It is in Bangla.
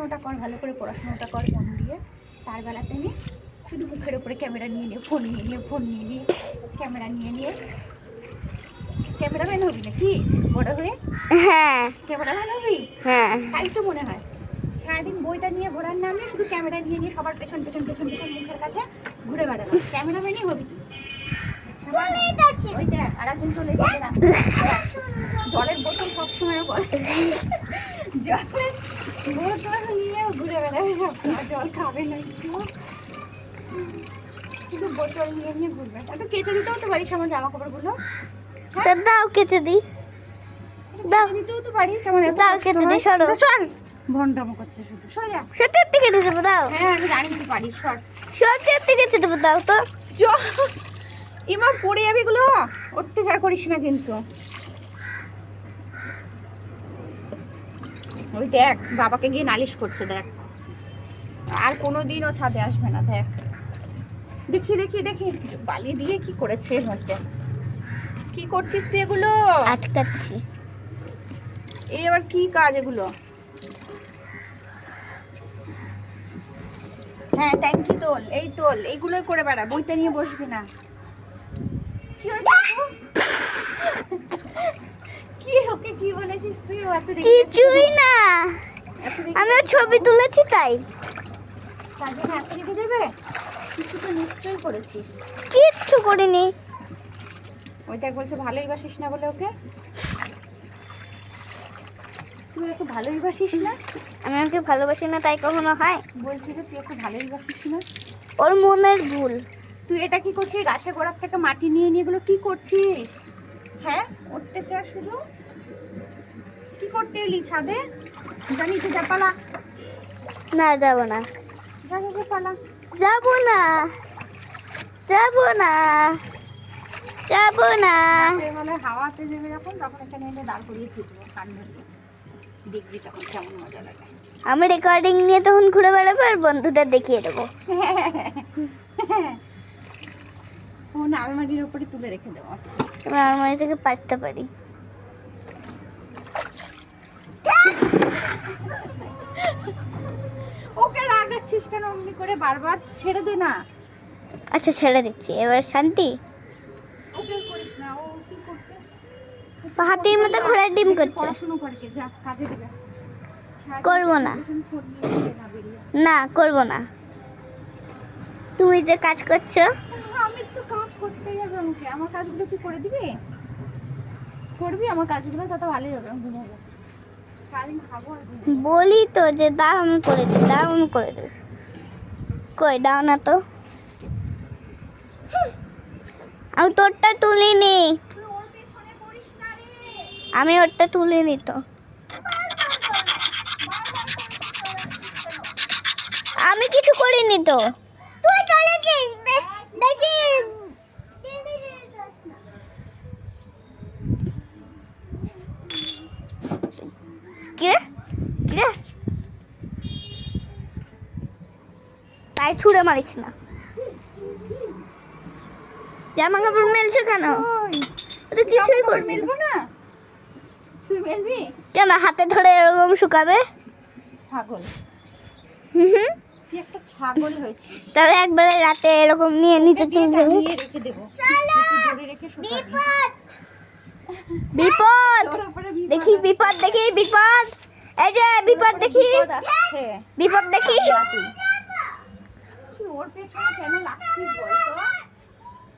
পড়াশোনাটা কর ভালো করে পড়াশোনাটা কর মন দিয়ে। তার বেলাতে নিয়ে শুধু মুখের ওপরে ক্যামেরা নিয়ে নিয়ে ফোন নিয়ে নিয়ে ফোন নিয়ে নিয়ে ক্যামেরা নিয়ে নিয়ে ক্যামেরাম্যান হবি নাকি? বড় হয়ে? হ্যাঁ। ক্যামেরাম্যান হবি? হ্যাঁ। তাই তো মনে হয়। সারাদিন বইটা নিয়ে ঘোরার নামে শুধু ক্যামেরা নিয়ে নিয়ে সবার পেছন পেছন পেছন পেছন মুখের কাছে ঘুরে বেড়ানো ক্যামেরাম্যানই হবি তুই। ওই দেখ আর একদিন চলে এসেছে না? জলের বোতল সবসময় করে বোতল নিয়ে ঘুরে বেড়াবে সবসময় জল খাবে না শুধু বোতল নিয়ে নিয়ে ঘুরবে। একটু কেচে দিতেও তো পারিস আমার জামা কাপড়গুলো তো দাও কেচে দিই দাও কেচে দিতেও তো পারিস আমার দাও, কষ্ট কেচে দিই, হয়। সরো। সর। ভন্ডামো করছে শুধু। সত্যি কেটে দেবো দাও। হ্যাঁ আমি জানি তুই পারিস সর। সত্যি সত্যি কেটে দেবো দাও তো। চ। এবার পড়ে যাবি গুলো অত্যাচার করিস না কিন্তু। ওই দেখ বাবাকে গিয়ে নালিশ করছে দেখ। আর কোনো দিন ও ছাদে আসবে না দেখ। দেখি দেখি দেখি। বালি দিয়ে কি করেছে মধ্যে? কি করছিস তুই এগুলো? আটকাচ্ছি। এই আবার কি কাজ এগুলো? হ্যাঁ ট্যাঙ্কি তোল। এই তোল এইগুলোই করে বেড়া বইটা নিয়ে বসবি না। কি হয়েছে? কি বলেছিস তুই? এত কিছুই না। আমি ছবি তুলেছি তাই। জন্য এত রেগে যাবে কিছু তো নিশ্চয়ই করেছিস। কিচ্ছু করিনি। ওই দেখ বলছে ভালোই বাসিস না বলে ওকে। তুই ওকে ভালোই বাসিস না? আমি ওকে ভালোবাসি না তাই কখনো হয়? বলছি যে তুই ওকে ভালোই বাসিস না। ওর মনের ভুল। তুই এটা কি করছিস? গাছের গোড়ার থেকে মাটি নিয়ে নিয়ে এগুলো কি করছিস? হ্যাঁ অত্যাচার শুধু? করতে এলি ছাদে? জানি তো যা পালা। না যাব না। যা যা, যা পালা। যাব না। যাব না। যাব না। মানে হাওয়াতে নেমে যখন তখন এখানে এনে দাঁড় করিয়ে থুকবো কান ধরিয়ে দেখবি তখন কেমন মজা লাগে। আমি রেকর্ডিং নিয়ে তখন ঘুরে বেড়াবো আর বন্ধুদের দেখিয়ে দেবো। ফোন আলমারির ওপরে তুলে রেখে দেবো। আমি আলমারি থেকে পারতে পারি। ওকে রাগাচ্ছিস কেন অমনি করে? বারবার ছেড়ে দে না। আচ্ছা ছেড়ে দিচ্ছি। এবার শান্তি? ওকে করিস না। ও কি করছে? হাতির মতো ঘোড়ার ডিম করছে। করব না। না করব না। তুমি যে কাজ করছ? আমি তো কাজ করতেই আমাকে। আমার কাজগুলো তুই করে দিবি? করবি? আমার কাজগুলো তত ভালোই হবে আমি ঘুমাবো সারাদিন খাব আর ঘুমাবো। বলি তো যে দাও আমি করে দিই, দাও আমি করে দিই। কই, দাও না তো। আমি তোরটা তুলিনি। আমি ওরটা তুলিনি তো। আমি কিছু করিনি তো তুই করেছিস দেখি কে কে তাই ছুঁড়ে মারিস না। জামা কাপড় মেলছো কেন? তুই কিছুই করবি না। মেলবো না? তুই মেলবি? কেন হাতে ধরে এরকম শুকাবে? ছাগল। হুম হুম। তুই একটা ছাগল হয়েছিস। তাহলে একবারে রাতে এরকম নিয়ে চলে যাবে। রেখে দেবো। তুই রেখে। বিপদ। তোর উপরে বিপদ দেখি বিপদ দেখি বিপদ। এই যে বিপদ দেখি। বিপদ আসছে বিপদ দেখি। তুই ওর পেছনে কেন লাগছিস বলতো?